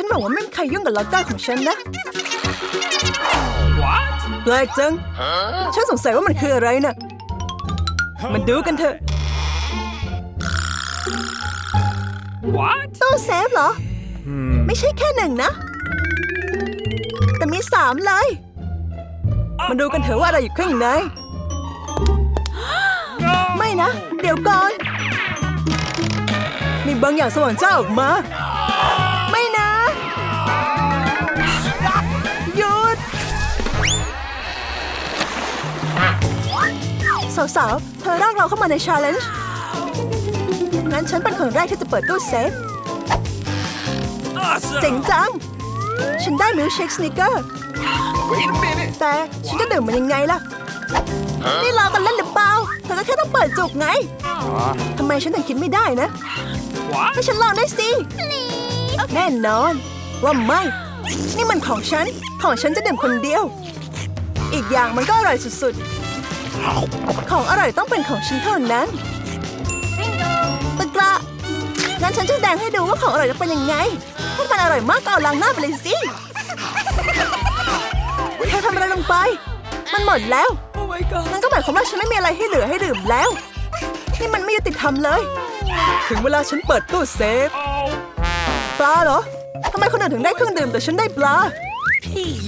ฉันหวังว่าไม่มีใครยุ่งกับล็อกเกอร์ของฉันนะ What? แปลกจัง ฉันสงสัยว่ามันคืออะไรน่ะ มันดูกันเถอะ What? ตู้เซฟเหรอ ไม่ใช่แค่หนึ่งนะ แต่มีสามเลย มาดูกันเถอะว่าอะไรอยู่ข้างใน ไม่นะ เดี๋ยวก่อน มีบางอย่างสว่างจ้าออกมา สาวๆ เธอรากเราเข้ามาในชาเลนจ์งั้นฉันเป็นคนแรกที่จะเปิดตู้เซฟ Awesome! เจ๋งจัง ฉันได้มิลค์เชคสนิเกอร์ Wait a minute! แต่ฉันจะดื่มมันยังไงล่ะ นี่เรากันเล่นหรือเปล่าเธอก็แค่ต้องเปิดจุกไง ทำไมฉันถึงกินไม่ได้นะ What? ให้ฉันลองได้สิแน่นอน ว่าไม่ นี่มันของฉัน ของฉันจะดื่มคนเดียว อีกอย่างมันก็อร่อยสุดๆ ของอร่อยต้องเป็นของฉันเท่านั้นตะกระงั้นฉันจะแดงให้ดูว่าของอร่อยจะเป็นยังไงถ้ามันอร่อยมากก็เอาล้างหน้าไปเลยสิเธอทำอะไรลงไป มันหมดแล้ว oh นั่นก็หมายความว่าฉันไม่มีอะไรให้เหลือให้ดื่มแล้ว นี่มันไม่ยุติธรรมเลย ถึงเวลาฉันเปิดตู้เซฟ ปลาเหรอทำไมคนอื่นถึงได้เครื่องดื่มแต่ฉันได้ปลา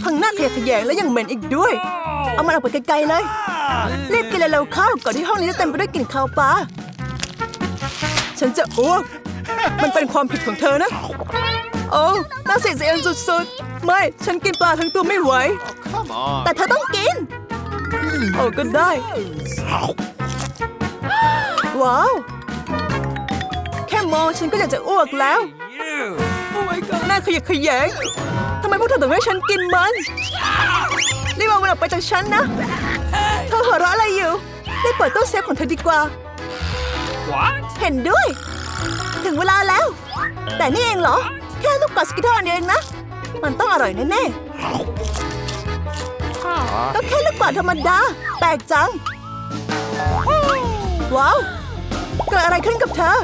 ทั้งหน้าขยะแขยงและยังเหม็นอีกด้วย เอามันออกไปไกลๆเลย รีบกินเร็วๆเข้าก่อนที่ห้องนี้จะเต็มไปด้วยกลิ่นคาวปลาฉันจะอ้วก มันเป็นความผิดของเธอนะ โอ้น่าเสียใจสุดๆ ไม่ ฉันกินปลาทั้งตัวไม่ไหว Come on! แต่เธอต้องกิน โอ้ก็ได้ ว้าว แค่มองฉันก็อยากจะอ้วกแล้ว You! Oh my god! หน้าขยะแขยงทำไมพวกเธอถึงให้ฉันกินมัน รีบเอามันออกไปจากฉันนะ เธอหัวเราะอะไรอยู่รีบเปิดตู้เซฟของเธอดีกว่า What? เห็นด้วย ถึงเวลาแล้ว แต่นี่เองเหรอ แค่ลูกกอดสกิททอนเองนะ มันต้องอร่อยแน่ๆก็แค่ลูกกอดธรรมดา แปลกจัง ว้าว เกิดอะไรขึ้นกับเธอ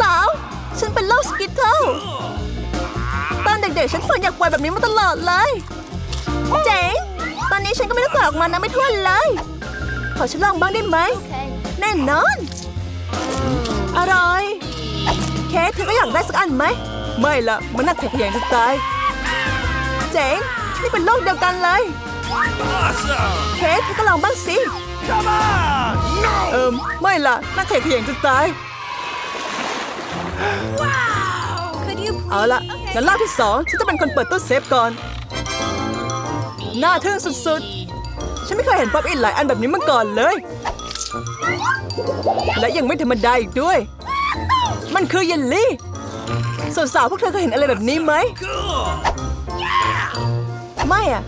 สาวๆ ฉันเป็นโรคสกิทเทิลตอนเด็กๆ ฉันฝันอยากปล่อยแบบนี้มาตลอดเลย เจ๋ง ตอนนี้ฉันก็ไม่ได้ปล่อยออกมานะไม่ทั่วเลย ขอฉันลองบ้างได้ไหม แน่นอน อร่อย เค้กเธอก็อยากได้สักอันไหม ไม่ละมันน่าแข็งแรงจะตาย เจ๋ง นี่เป็นโลกเดียวกันเลย เค้กเธอก็ลองบ้างสิ เอิมไม่ละน่าแข็งแรงจะตาย เอาละงั้นรอบที่สองฉันจะเป็นคนเปิดตู้เซฟก่อน น่าทึ่งสุดๆ ฉันไม่เคยเห็นป๊อปอินหลายอันแบบนี้มาก่อนเลย และยังไม่ธรรมดาอีกด้วย มันคือเยลลี่สาวๆพวกเธอเคยเห็นอะไรแบบนี้ไหม Cool! ไม่อะ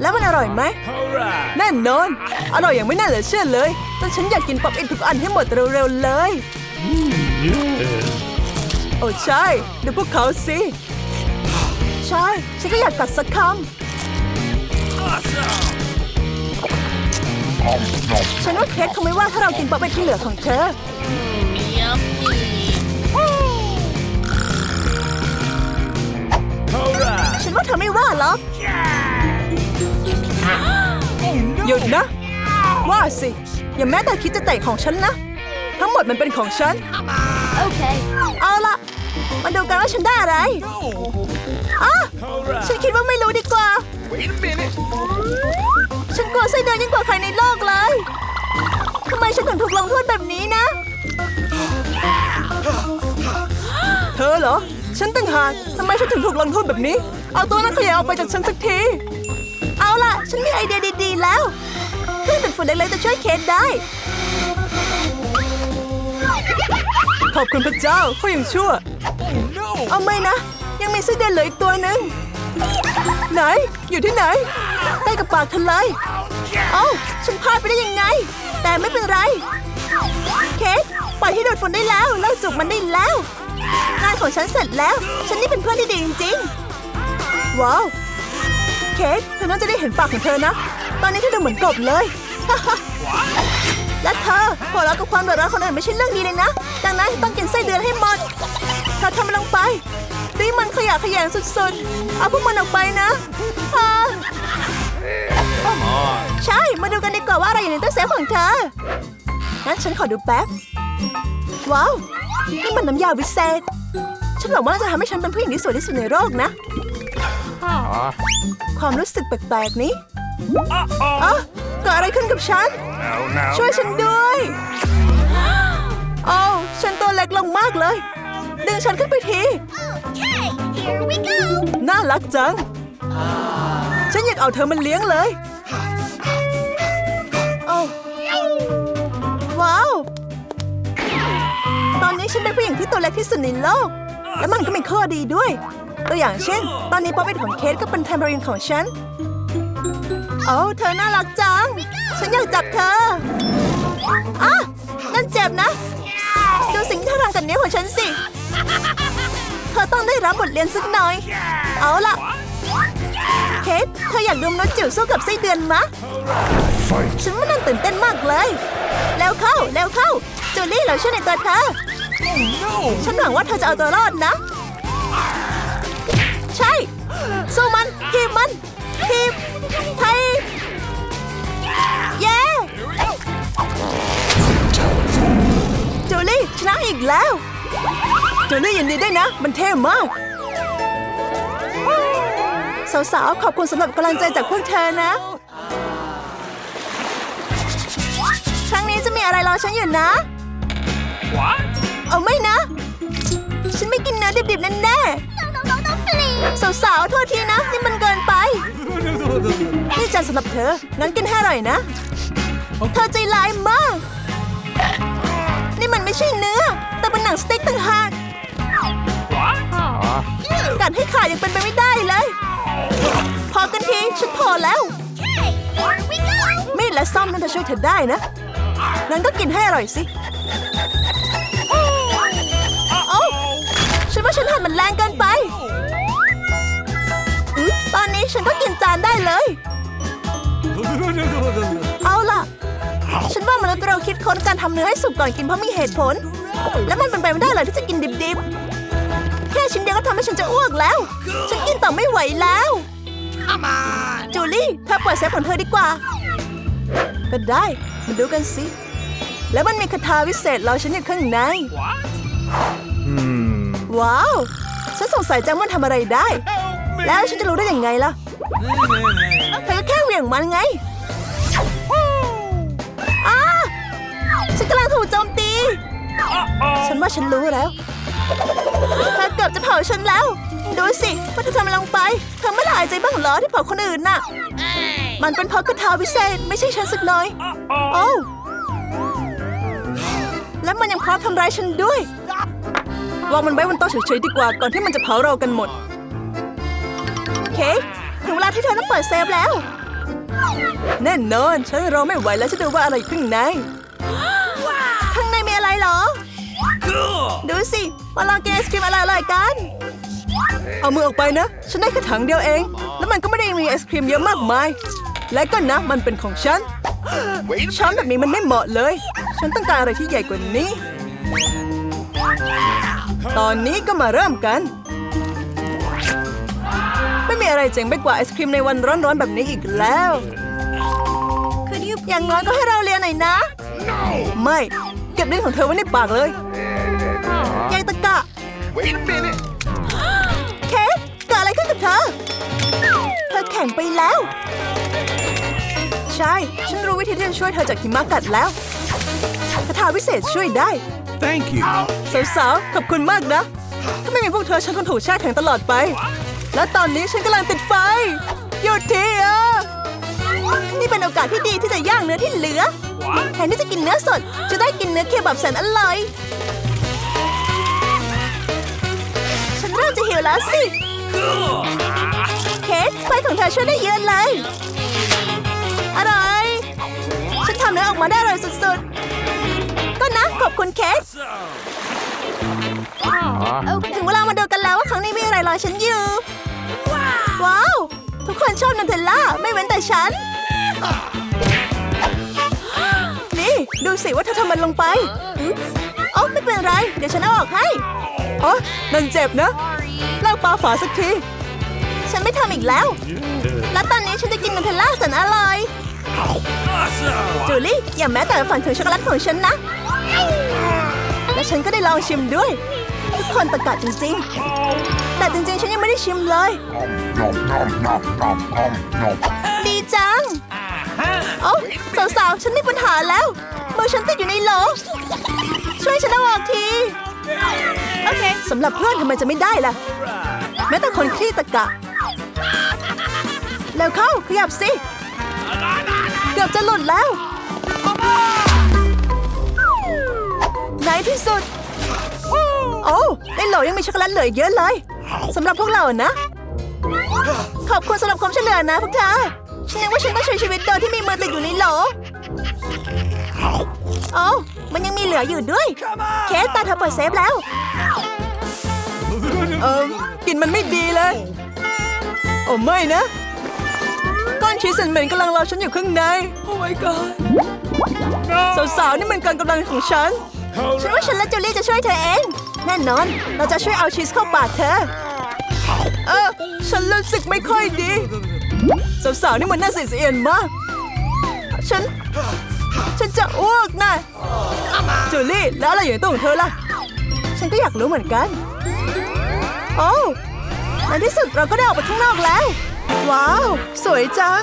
แล้วมันอร่อยไหม Alright! แน่นอน อร่อยอย่างไม่น่าเหลือเชื่อเลย แต่ฉันอยากกินป๊อปอินทุกอันให้หมดเร็วๆเลย โอ้ใช่ ดูพวกเขาสิ ใช่ ฉันก็อยากกัดสักค Awesome! ำ ฉันว่าเค้กคงไม่ว่าถ้าเรากินป๊อปอินที่เหลือของเธอ Alright! ฉันว่าเธอไม่ว่าหรอกหยุดนะ ว่าสิ อย่าแม้แต่คิดจะเตะของฉันนะ ทั้งหมดมันเป็นของฉัน okay? เอาละมาดูกันว่าฉันได้อะไรอะ Alright! ฉันคิดว่าไม่รู้ดีกว่า Wait a minute! ฉันกลัวไส้เดือนยิ่งกว่าใครในโลกเลย ทำไมฉันถึงถูกลงโทษแบบนี้นะ เธอเหรอ ฉันต่างหากทำไมฉันถึงถูกลงโทษแบบนี้ เอาตัวนั้นขยะออกไปจากฉันสักที เอาล่ะ ฉันมีไอเดียดีๆแล้ว เครื่องดูดฝุ่นเล็กๆจะช่วยเคสได้ ขอบคุณพระเจ้าเขายังชั่ว No! เอาไม่นะ ยังมีไส้เดือนเหลืออีกตัวหนึ่ง ไหน อยู่ที่ไหนใกล้กับปากเธอเลเอ้าฉันพลาดไปได้ยังไง แต่ไม่เป็นไร เค้กปล่อยให้ดูดฝุ่นได้แล้วเลิกจุกมันได้แล้วงานของฉันเสร็จแล้ว ฉันนี่เป็นเพื่อนที่ดีจริงๆ ว้าว เค้กเธอน่าจะได้เห็นปากของเธอนะ ตอนนี้เธอดูเหมือนกบเลย และเธอหัวเราะกับความเดือดร้อนคนอื่นไม่ใช่เรื่องดีเลยนะ ดังนั้นต้องกินไส้เดือนให้หมด เธอทำมันลงไป นี่มันขยะแขยงสุดๆ เอาพวกมันออกไปนะใช่ มาดูกันดีกว่าว่าอะไรอยู่ในตู้เซฟของเธอ งั้นฉันขอดูแป๊บ ว้าว นี่มันน้ำยาวิเศษ ฉันหวังว่าจะทำให้ฉันเป็นผู้หญิงที่สวยที่สุดในโลกนะ ความรู้สึกแปลกๆนี้เอ๋อเกิดอะไรขึ้นกับฉัน ช่วยฉันด้วยโอ้าวฉันตัวเล็กลงมากเลย ดึงฉันขึ้นไปที Okay, here we go. น่ารักจัง ฉันอยากเอาเธอมันเลี้ยงเลยโอ้ว้าว ตอนนี้ฉันเป็นผู้หญิงที่ตัวเล็กที่สุดในโลก และมันก็มีข้อดีด้วย ตัวอย่างเช่น ตอนนี้ป๊อปเป็นของเคสก็เป็นแทมเบอรินของฉัน โอ้เธอน่ารักจัง ฉันอยากจับเธออะนั่นเจ็บนะ ดูสิ่งที่เธอทำกับนิ้วของฉันสิ เธอต้องได้รับบทเรียนสักหน่อย เอาล่ะ เคทเธออยากดูมนุษย์จิ๋วสู้กับไส้เดือนมะ ฉันว่านั่นตื่นเต้นมากเลย แล้วเข้า แล้วเข้า จูลี่เราช่วยในตัวเธอ ฉันหวังว่าเธอจะเอาตัวรอดนะ ใช่ สู้มัน ทีมมัน ทีมไทยเย้จูลี่ชนะอีกแล้ว จูลี่ยินดีด้วยนะ มันเท่มาก สาวๆ ขอบคุณสำหรับกำลังใจจากพวกเธอนะ ครั้งนี้จะมีอะไรรอฉันอยู่นะ What? เอาไม่นะ ฉันไม่กินเนื้อดิบๆแน่ No, no, no, no, please. ๆสาวๆ โทษทีนะ นี่มันเกินไป นี่จานสำหรับเธอ งั้นกินให้อร่อยนะ เธอใจร้ายมาก นี่มันไม่ใช่เนื้อ แต่เป็นหนังสเต็กต่างหาก What? กัดให้ขาดยังเป็นไปไม่ได้เลย พอกันทีฉันพอแล้ว มีดและซ่อมนั่นจะช่วยเธอได้นะ งั้นก็กินให้อร่อยสิโอ้ฉันว่าฉันหั่นมันแรงเกินไป ตอนนี้ฉันก็กินจานได้เลย เอาล่ะ ฉันว่ามนุษย์เราคิดค้นการทำเนื้อให้สุกก่อนกินเพราะมีเหตุผล และมันเป็นไปไม่ได้เลยที่จะกินดิบๆ แค่ชิ้นเดียวก็ทำให้ฉันจะอ้วกแล้ว ฉันกินต่อไม่ไหวแล้ว Come on. จูลี่เธอเปิดเซฟของเธอดีกว่า ก็ได้มาดูกันสิ แล้วมันมีคาถาวิเศษรอฉันอยู่ข้างใน What? ว้าว ฉันสงสัยจังว่ามันทำอะไรได้ แล้วฉันจะรู้ได้ยังไงล่ะ เธอก็แค่เหวี่ยงมันไงอ้าฉันกำลังถูกโจมตี Uh-oh. ฉันว่าฉันรู้แล้ว เธอเกือบจะเผาฉันแล้ว ดูสิว่าเธอทำอะไรลงไปเธอไม่ละอายใจบ้างเหรอที่เผาคนอื่นน่ะ มันเป็นเพราะคาถาวิเศษไม่ใช่ฉันสักหน่อย Uh-oh. โอ้วแล้วมันยังพร้อมทำร้ายฉันด้วยวางมันไว้บนโต๊ะเฉยๆดีกว่าก่อนที่มันจะเผาเรากันหมดโอเคถึงเวลาที่เธอต้องเปิดเซฟแล้ว แน่นอน ฉันรอไม่ไหวแล้วจะดูว่าอะไรอยู่ข้างใน ดูสิ มาลองกินไอศครีมอร่อยๆกัน เอามือออกไปนะ ฉันได้แค่ถังเดียวเอง แล้วมันก็ไม่ได้มีไอศครีมเยอะมากมาย และก็นะ มันเป็นของฉัน Wait ช้อนแบบนี้มันไม่เหมาะเลย ฉันต้องการอะไรที่ใหญ่กว่านี้ ตอนนี้ก็มาเริ่มกัน ไม่มีอะไรเจ๋งไปกว่าไอศครีมในวันร้อนๆแบบนี้อีกแล้ว Could you อย่างน้อยก็ให้เราเรียนหน่อยนะไม่ เก็บเรื่องของเธอไว้ในปากเลย ยายตะกะ Wait a minute. เคสเกิดอะไรขึ้นกับเธอ เธอแข่งไปแล้ว ใช่ ฉันรู้วิธีที่จะช่วยเธอจากหิมะกัดแล้วคาถาวิเศษช่วยได้ Thank you. สาวๆ ขอบคุณมากนะถ้าไม่มีพวกเธอฉันคงถูกแช่แข็งตลอดไป และตอนนี้ฉันกำลังติดไฟ หยุดทีอะนี่เป็นโอกาสที่ดีที่จะย่างเนื้อที่เหลือ What? แทนที่จะกินเนื้อสด จะได้กินเนื้อเคบับแสนอร่อย ฉันเริ่มจะหิวแล้วสิ Good. เคสไฟของเธอช่วยได้เยอะเลย อร่อย ฉันทำเนื้อออกมาได้อร่อยสุดๆ ก็นะขอบคุณเคส Okay. ถึงเวลามาดูกันแล้วว่าครั้งนี้มีอะไรรอฉันอยู่ ว้าว ทุกคนชอบนันเทลล่า ไม่เว้นแต่ฉัน นี่ดูสิว่าเธอทำมันลงไปอุ๊ยโอ้ไม่เป็นไร เดี๋ยวฉันเอาออกให้โอ้นั่นเจ็บนะ ลาลิกปาฝาสักที ฉันไม่ทำอีกแล้ว และตอนนี้ฉันจะกินนูเทลล่าแสนอร่อยจูลี่อย่าแม้แต่ฝันถึงช็อกโกแลตของฉันนะ และฉันก็ได้ลองชิมด้วย ทุกคนตะกะจริงๆ แต่จริงๆ ฉันยังไม่ได้ชิมเลย ดีจัง โอ้สาวๆ ฉันมีปัญหาแล้วมือฉันติดอยู่ในโหลช่วยฉันเอาออกที โอเคสำหรับเพื่อนทำไมจะไม่ได้ล่ะ แม้แต่คนคลี่ตะกะ แล้วเข้าขยับสิ เกือบจะหลุดแล้วในที่สุด โอ้ในโหลยังมีช็อกโกแลตเหลืออีกเยอะเลยสำหรับพวกเรานะ ขอบคุณสำหรับความช่วยเหลือนะพวกเธอฉันนึกว่าฉันต้องใช้ชีวิตโดยที่มีมือติดอยู่ในโหลโอ้ มันยังมีเหลืออยู่ด้วย เคสตาเธอเปิดเซฟแล้ว เออกลินมันไม่ดีเลย โอ้ไม่นะ ก้อนชีสเหม็นๆกำลังรอฉันอยู่ข้างใน โอ้ my god สาวๆนี่มันการกำลังของฉัน ฉันว่าฉันและจูลี่จะช่วยเธอเอง แน่นอน เราจะช่วยเอาชีสเข้าปากเธอ เออ ฉันรู้สึกไม่ค่อยดี สาวๆนี่มันน่าเสียเสียนมาก ฉัน ฉันจะอ้วกนะจูลี่แล้วอะไรอยู่ในตู้ของเธอล่ะ ฉันก็อยากรู้เหมือนกัน โอ้ในที่สุดเราก็ได้ออกไปข้างนอกแล้ว ว้าว สวยจัง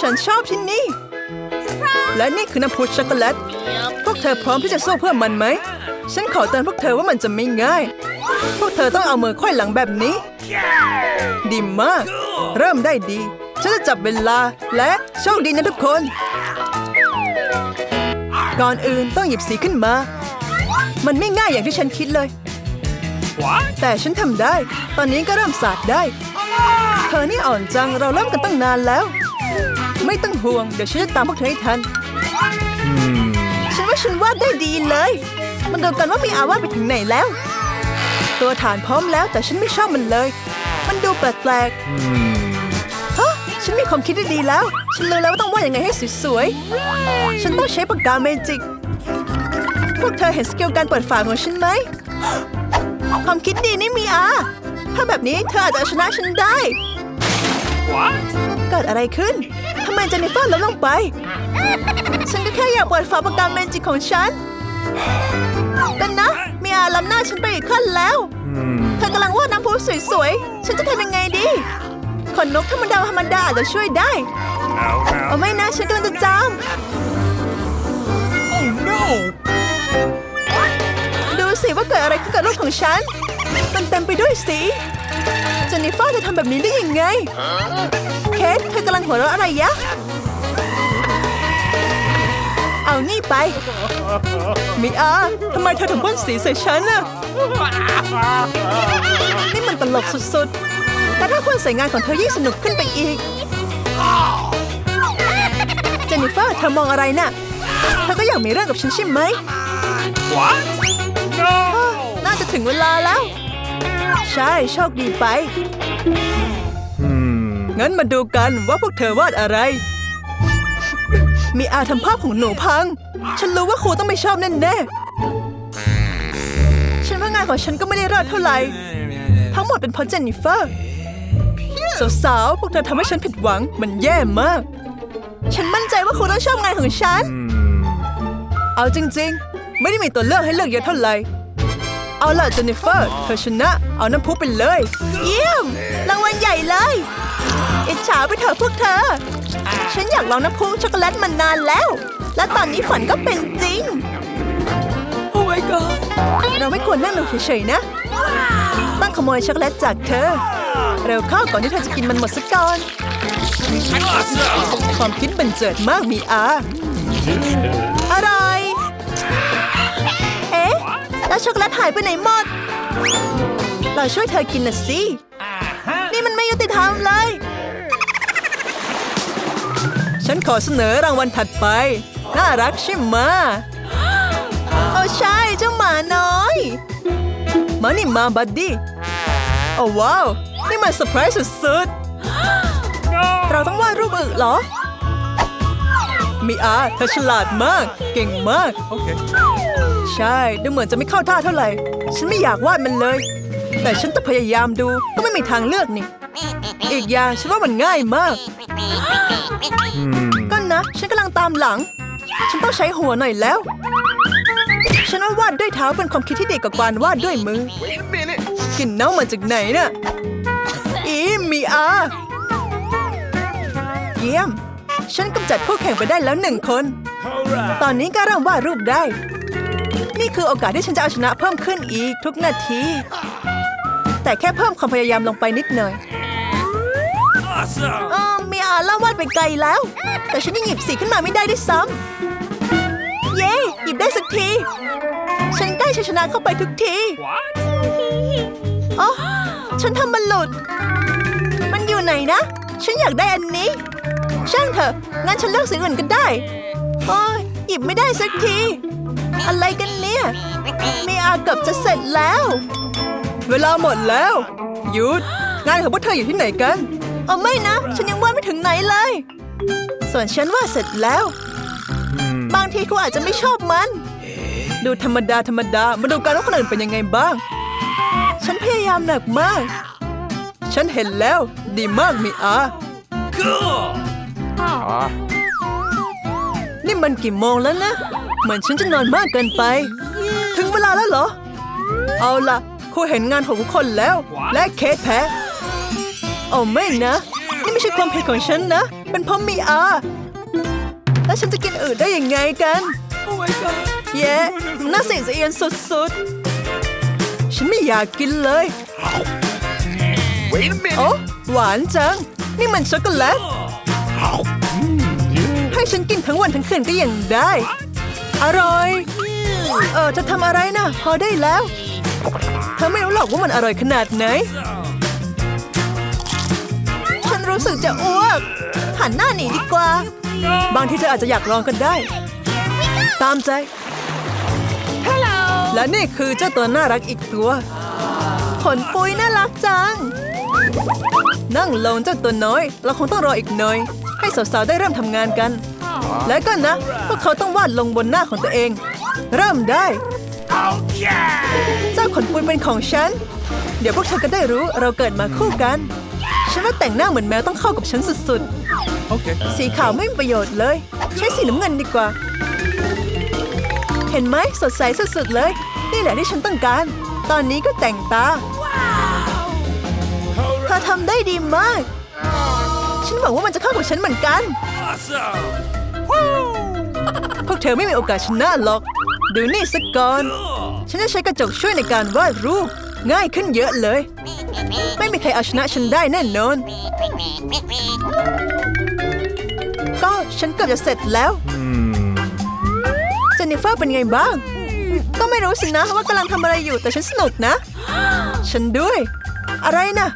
ฉันชอบที่นี่ และนี่คือน้ำพุช็อกโกแลต พวกเธอพร้อมที่จะสู้เพื่อมันไหม ฉันขอเตือนพวกเธอว่ามันจะไม่ง่าย พวกเธอต้องเอามือค่อยหลังแบบนี้ ดีมาก เริ่มได้ดี ฉันจะจับเวลาและโชคดีนะทุกคน ก่อนอื่นต้องหยิบสีขึ้นมา มันไม่ง่ายอย่างที่ฉันคิดเลย What? แต่ฉันทำได้ ตอนนี้ก็เริ่มสาดได้ เธอนี่อ่อนจัง เราเริ่มกันตั้งนานแล้ว ไม่ต้องห่วง เดี๋ยวฉันจะตามพวกเธอให้ทัน ฉันว่าฉันวาดได้ดีเลย มันดูกันว่ามีอาวาดไปถึงไหนแล้ว ตัวฐานพร้อมแล้วแต่ฉันไม่ชอบมันเลย มันดูแปลกๆฮะ ฉันมีความคิดที่ดีแล้ว ฉันรู้แล้วว่าต้องวาดยังไงให้สวยๆ ฉันต้องใช้ปากกาเมจิก พวกเธอเห็นสกิลการเปิดฝาของฉันไหม ความคิดดีนี่มีอาถ้าแบบนี้เธออาจจะเอาชนะฉันได้ What? เกิดอะไรขึ้น ทำไมเจนนิเฟอร์ล้มลงไป ฉันก็แค่อยากเปิดฝาปากกาเมจิกของฉันกันนะ มีอาล้ำหน้าฉันไปอีกขั้นแล้ว เธอกำลังวาดน้ำพุสวยๆ ฉันจะทำยังไงดี ขนนกธรรมดาธรรมดาอาจจะช่วยได้ No, เอา no. ไม่นะฉันกำลังจะจาม Oh no! ดูสิว่าเกิดอะไรขึ้นกับรูปของฉัน มันเต็มไปด้วยสีเจนนิเฟอร์จะทำแบบนี้ได้ยังไง เคทเธอกำลังหัวเราะอะไรยะ เอานี่ไป มิอาทำไมเธอถึงพ่นสีใส่ฉันน่ะ นี่มันตลกสุดๆ แต่ถ้าคนใส่งานของเธอยิ่งสนุกขึ้นไปอีก เจนนิเฟอร์เธอมองอะไรน่ะ เธอก็อยากมีเรื่องกับฉันใช่ไหม What? No! น่าจะถึงเวลาแล้ว ใช่โชคดีไป งั้นมาดูกันว่าพวกเธอวาดอะไร มีอาทำภาพของหนูพัง ฉันรู้ว่าครูต้องไม่ชอบแน่ๆฉันว่างานของฉันก็ไม่ได้รอดเท่าไหร่ ทั้งหมดเป็นเพราะเจนนิเฟอร์ สาวๆ พวกเธอทำให้ฉันผิดหวัง มันแย่มาก ฉันมั่นใจว่าครูต้องชอบงานของฉัน เอาจริงๆ ไม่ได้มีตัวเลือกให้เลือกเยอะเท่าไหร่ เอาล่ะเจนนิเฟอร์ เธอชนะ เอาน้ำพุไปเลย เยี่ยม รางวัลใหญ่เลยอิจฉาไปเถอะพวกเธอ ฉันอยากลองน้ำพุช็อกโกแลตมานานแล้ว และตอนนี้ฝันก็เป็นจริง โอ้ my god เราไม่ควรนั่งลงเฉยๆนะต้อง ขโมยช็อกโกแลตจากเธอ เร็วเข้าก่อนที่เธอจะกินมันหมดซะก่อน ความคิดบันเจิดมากมีอาอร่อย เอ๊ะ แล้วช็อกโกแลตหายไปไหนหมด เราช่วยเธอกินน่ะสิ นี่มันไม่ยุติธรรมเลย ฉันขอเสนอรางวัลถัดไป น่ารักใช่ไหมโอ้ใช่เจ้าหมาน้อย มานี่มาบัดดี้ โอ้ว้าว นี่มันเซอร์ไพรส์สุดๆ เราต้องวาดรูปอึเหรอ มีอาเธอฉลาดมาก เก่งมาก Okay. ใช่ ดูเหมือนจะไม่เข้าท่าเท่าไหร่ ฉันไม่อยากวาดมันเลย แต่ฉันจะพยายามดู ก็ไม่มีทางเลือกนี่ อีกอย่างฉันว่ามันง่ายมาก ก็นะ ฉันกำลังตามหลัง ฉันต้องใช้หัวหน่อยแล้ว ฉันว่าวาดด้วยเท้าเป็นความคิดที่ดีกว่าการวาดด้วยมือ Wait a minute. กลิ่นเน่ามาจากไหนน่ะ อีมีอา เยี่ยม ฉันกำจัดคู่แข่งไปได้แล้วหนึ่งคน Alright. ตอนนี้ก็เริ่มวาดรูปได้ นี่คือโอกาสที่ฉันจะเอาชนะเพิ่มขึ้นอีกทุกนาที แต่แค่เพิ่มความพยายามลงไปนิดหน่อย Awesome. เออมีอาเล่าวาดไปไกลแล้ว แต่ฉันยังหยิบสีขึ้นมาไม่ได้ด้วยซ้ำ เย้ หยิบได้สักที ฉันใกล้ชัยชนะเข้าไปทุกที What? อ๋อฉันทำมันหลุด มันอยู่ไหนนะ ฉันอยากได้อันนี้ ช่างเถอะ งั้นฉันเลือกสีอื่นก็ได้ โอ้ยหยิบไม่ได้สักที อะไรกันเนี่ย มีอาเกือบจะเสร็จแล้ว เวลาหมดแล้ว หยุด งานของพวกเธออยู่ที่ไหนกัน เอาไม่นะ ฉันยังวาดไม่ถึงไหนเลย ส่วนฉันวาดเสร็จแล้ว บางทีคุณอาจจะไม่ชอบมัน ดูธรรมดาธรรมดา มาดูกันว่าคนอื่นเป็นยังไงบ้าง ฉันพยายามหนักมาก ฉันเห็นแล้ว ดีมากมีอา Cool. นี่มันกี่โมงแล้วนะ เหมือนฉันจะนอนมากเกินไป ถึงเวลาแล้วเหรอ เอาล่ะครูเห็นงานของทุกคนแล้ว และเคสแพ้โอ้ไม่นะ นี่ไม่ใช่ความผิดของฉันนะ เป็นเพราะมีอา แล้วฉันจะกินอื่นได้ยังไงกัน Oh my god. เย้น่าเสียเอียนสุดๆ ฉันไม่อยากกินเลย Wait a minute. โอ้หวานจัง นี่มันช็อกโกแลต ให้ฉันกินทั้งวันทั้งคืนก็ยังได้ อร่อย เออจะทำอะไรนะพอได้แล้ว เธอไม่รู้หรอกว่ามันอร่อยขนาดไหน ฉันรู้สึกจะอ้วก หันหน้าหนีดีกว่า บางทีเธออาจจะอยากลองกันได้ ตามใจ และนี่คือเจ้าตัวน่ารักอีกตัว ขนปุยน่ารักจัง นั่งลงเจ้าตัวน้อย เราคงต้องรออีกหน่อย ให้สาวๆได้เริ่มทำงานกัน และก็นะ พวกเขาต้องวาดลงบนหน้าของตัวเอง เริ่มได้ Okay. เจ้าขนปุยเป็นของฉัน เดี๋ยวพวกเธอก็ได้รู้เราเกิดมาคู่กัน ฉันว่าแต่งหน้าเหมือนแมวต้องเข้ากับฉันสุด Okay. ๆสีขาวไม่มีประโยชน์เลย ใช้สีน้ำเงินดีกว่า เห็นไหมสดใสสุดๆเลย นี่แหละที่ฉันต้องการ ตอนนี้ก็แต่งตาเธอทำได้ดีมาก ฉันหวังว่ามันจะเข้ากับฉันเหมือนกัน Awesome. พวกเธอไม่มีโอกาสชนะหรอก ดูนี่สักก่อน Cool. ฉันจะใช้กระจกช่วยในการวาดรูป ง่ายขึ้นเยอะเลย ไม่มีใครเอาชนะฉันได้แน่นอน ก็ฉันเกือบจะเสร็จแล้วเจ นนิเฟอร์เป็นไงบ้าง ก็ไม่รู้สินะว่ากำลังทำอะไรอยู่แต่ฉันสนุกนะ ฉันด้วย อะไรนะ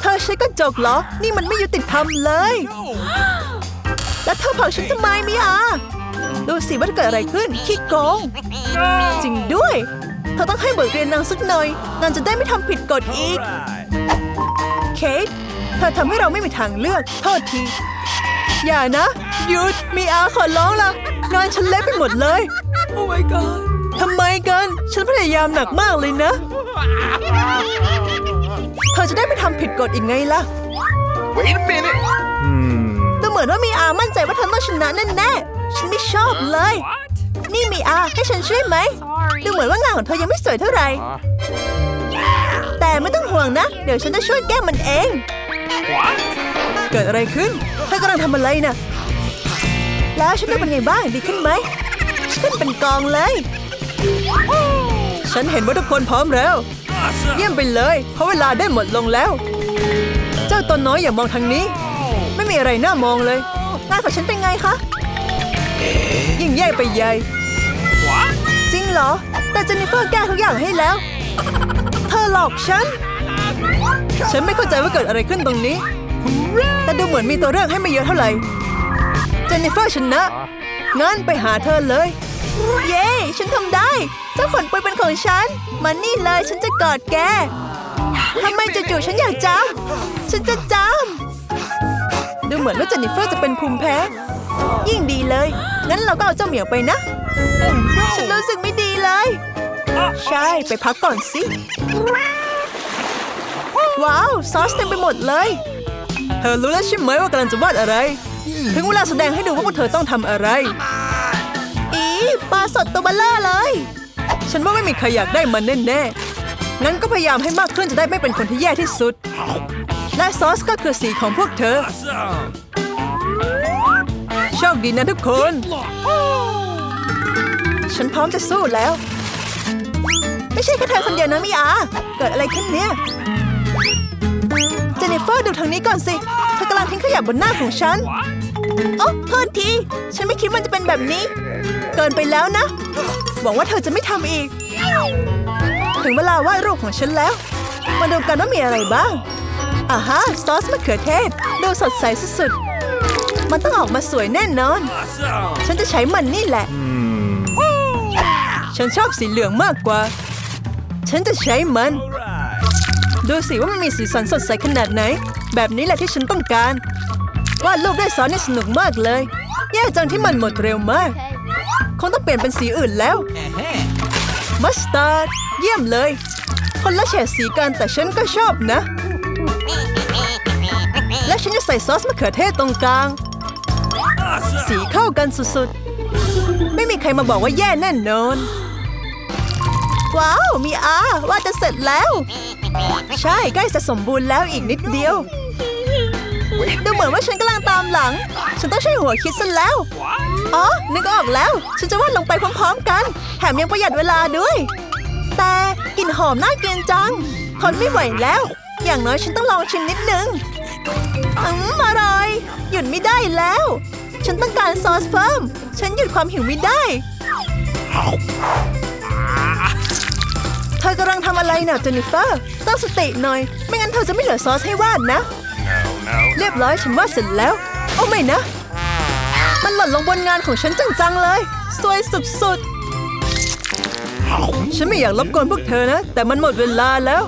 เธอใช้กระจกเหรอ นี่มันไม่ยุติธรรมเลย แล้วเธอผลักฉันทำไมมิอาดูสิว่าเกิดอะไรขึ้นขี้โกง จริงด้วย เธอต้องให้บทเรียนนางสักหน่อย นางจะได้ไม่ทำผิดกฎอีก เคทเธอทำให้เราไม่มีทางเลือก โทษที อย่านะหยุดมีอาขอร้องละ งานฉันเละไปหมดเลย โอ้ my god ทำไมกัน ฉันพยายามหนักมากเลยนะ เธอจะได้ไม่ทำผิดกฎอีกไงล่ะ Wait a minute. ดูเหมือนว่ามีอามั่นใจว่าเธอต้องชนะแน่ๆ ฉันไม่ชอบเลย นี่มีอาให้ฉันช่วยไหม ดูเหมือนว่างานของเธอยังไม่สวยเท่าไหร่ แต่ไม่ต้องห่วงนะ เดี๋ยวฉันจะช่วยแก้มันเอง What? เกิดอะไรขึ้น เธอกำลังทำอะไรนะ แล้วฉันดูเป็นไงบ้างดีขึ้นไหมขึ้นเป็นกองเลย ฉันเห็นว่าทุกคนพร้อมแล้ว เยี่ยมไปเลย เพราะเวลาได้หมดลงแล้ว เจ้าตัวน้อยอย่ามองทางนี้ ไม่มีอะไรน่ามองเลยงานของฉันเป็นไงคะยิ่งแย่ไปใหญ่จริงเหรอ แต่เจนนิเฟอร์แก้ทุกอย่างให้แล้ว เธอหลอกฉัน ฉันไม่เข้าใจว่าเกิดอะไรขึ้นตรงนี้ แต่ดูเหมือนมีตัวเรื่องให้ไม่เยอะเท่าไหร่ เจนนิเฟอร์ชนะ งั้นไปหาเธอเลย เย้ ฉันทำได้เจ้าขนปุยเป็นของฉันมานี่เลยฉันจะกอดแกทำไมจู่ๆฉันอยากจำฉันจะจำดูเหมือนว่าเจนนิเฟอร์จะเป็นภูมิแพ้ ยิ่งดีเลย งั้นเราก็เอาเจ้าเหมียวไปนะ ฉันรู้สึกไม่ดีเลย ใช่ไปพักก่อนสิ ว้าว ซอสเต็มไปหมดเลย เธอรู้แล้วใช่ไหมว่ากำลังจะวาดอะไร ถึงเวลาแสดงให้ดูว่าพวกเธอต้องทำอะไร อีปลาสดตัวเบลเลอร์เลย ฉันว่าไม่มีใครอยากได้มันแน่ๆงั้นก็พยายามให้มากขึ้นจะได้ไม่เป็นคนที่แย่ที่สุด และซอสก็คือสีของพวกเธอ โชคดีนะทุกคน ฉันพร้อมจะสู้แล้ว ไม่ใช่แค่เธอคนเดียวนะมิอาเกิดอะไรขึ้นเนี่ยเจนนิเฟอร์ดูทางนี้ก่อนสิ เธอกำลังทิ้งขยะบนหน้าของฉัน What? โอ้โทษที ฉันไม่คิดมันจะเป็นแบบนี้ เกินไปแล้วนะ หวังว่าเธอจะไม่ทำอีก ถึงเวลาวาดรูปของฉันแล้ว มาดูกันว่ามีอะไรบ้างอ่าฮะซอสมะเขือเทศ ดูสดใสสุดๆ มันต้องออกมาสวยแน่นอน ฉันจะใช้มันนี่แหละ ฉันชอบสีเหลืองมากกว่า ฉันจะใช้มัน right. ดูสิว่ามันมีสีสันสดใสขนาดไหน แบบนี้แหละที่ฉันต้องการ วาดรูปด้วยซอสนี่สนุกมากเลย แย่จังที่มันหมดเร็วมาก คงต้องเปลี่ยนเป็นสีอื่นแล้ว มัสตาร์ดเยี่ยมเลย คนละเฉดสีกันแต่ฉันก็ชอบนะ และฉันจะใส่ซอสมะเขือเทศตรงกลาง สีเข้ากันสุดๆ ไม่มีใครมาบอกว่าแย่แน่นอน ว้าว มีอาว่าจะเสร็จแล้ว ใช่ใกล้จะสมบูรณ์แล้วอีกนิดเดียว ดูเหมือนว่าฉันกำลังตามหลัง ฉันต้องใช้หัวคิดซะแล้ว What? อ๋อ นึกออกแล้ว ฉันจะวาดลงไปพร้อม ๆ กัน แถมยังประหยัดเวลาด้วย แต่กลิ่นหอมน่ากินจัง ทนไม่ไหวแล้ว อย่างน้อยฉันต้องลองชิมนิดนึง อืมอร่อย หยุดไม่ได้แล้ว ฉันต้องการซอสเพิ่ม ฉันหยุดความหิวไม่ได้ เธอกำลังทำอะไรน่ะเจนนิเฟอร์ ตั้งสติหน่อย ไม่งั้นเธอจะไม่เหลือซอสให้วาดนะ No, no. เรียบร้อยฉันวาดเสร็จแล้ว โอ้ไม่นะ มันหล่นลงบนงานของฉันจังๆเลยสวยสุดๆ ฉันไม่อยากรบกวนพวกเธอนะ แต่มันหมดเวลาแล้ว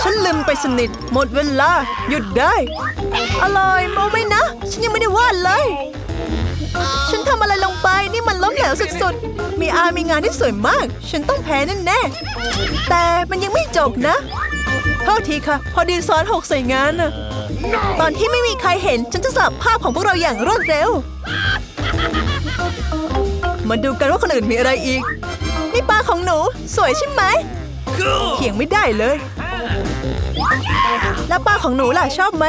ฉันลืมไปสนิท หมดเวลา หยุดได้ อร่อยโมไม่นะ ฉันยังไม่ได้วาดเลย ฉันทำอะไรลงไปนี่มันล้มเหลวสุดๆ มีอามีงานที่สวยมาก ฉันต้องแพ้แน่ๆแต่มันยังไม่จบนะ โทษทีค่ะ พอดีซ้อนหกใส่งานน่ะ ตอนที่ไม่มีใครเห็นฉันจะสลับภาพของพวกเราอย่างรวดเร็ว มาดูกันว่าคนอื่นมีอะไรอีก นี่ปลาของหนูสวยใช่ไหม Cool. เถียงไม่ได้เลย แล้วปลาของหนูล่ะชอบไหม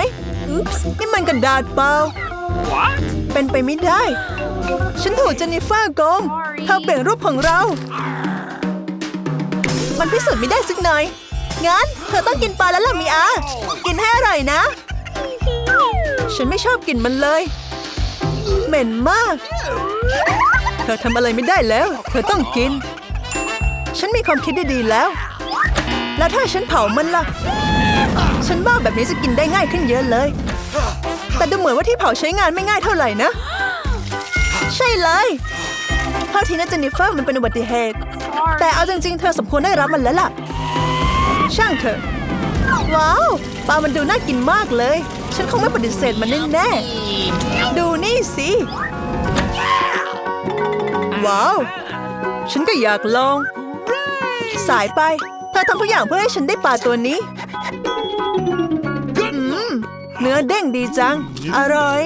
อุ๊ปส์นี่มันกระดาษเปล่า What? เป็นไปไม่ได้ ฉันถูกเจนนิเฟอร์โกงเธอเปลี่ยนรูปของเรา มันพิสูจน์ไม่ได้สักหน่อย งั้นเธอต้องกินปลาแล้วล่ะมีอา กินให้อร่อยนะ ฉันไม่ชอบกลิ่นมันเลย เหม็นมาก เธอทำอะไรไม่ได้แล้ว เธอต้องกิน ฉันมีความคิดดีๆแล้ว แล้วถ้าฉันเผามันล่ะ ฉันว่าแบบนี้จะกินได้ง่ายขึ้นเยอะเลย แต่ดูเหมือนว่าที่เผาใช้งานไม่ง่ายเท่าไหร่นะ ใช่เลยเท่าทีนะเจนนิเฟอร์มันเป็นอุบัติเหตุ แต่เอาจริงๆ เธอสมควรได้รับมันแล้วล่ะ ช่างเถอะ ว้าวปลามันดูน่ากินมากเลย ฉันคงไม่ปฏิเสธมันแน่ๆดูนี่สิ ว้าว ฉันก็อยากลอง สายไป เธอทำทุกอย่างเพื่อให้ฉันได้ปลาตัวนี้อืมเนื้อเด้งดีจัง อร่อย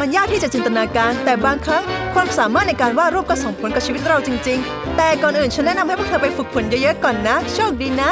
มันยากที่จะจินตนาการ แต่บางครั้งความสามารถในการวาดรูปก็ส่งผลกับชีวิตเราจริง ๆ แต่ก่อนอื่นฉันแนะนำให้พวกเธอไปฝึกฝนเยอะๆก่อนนะ โชคดีนะ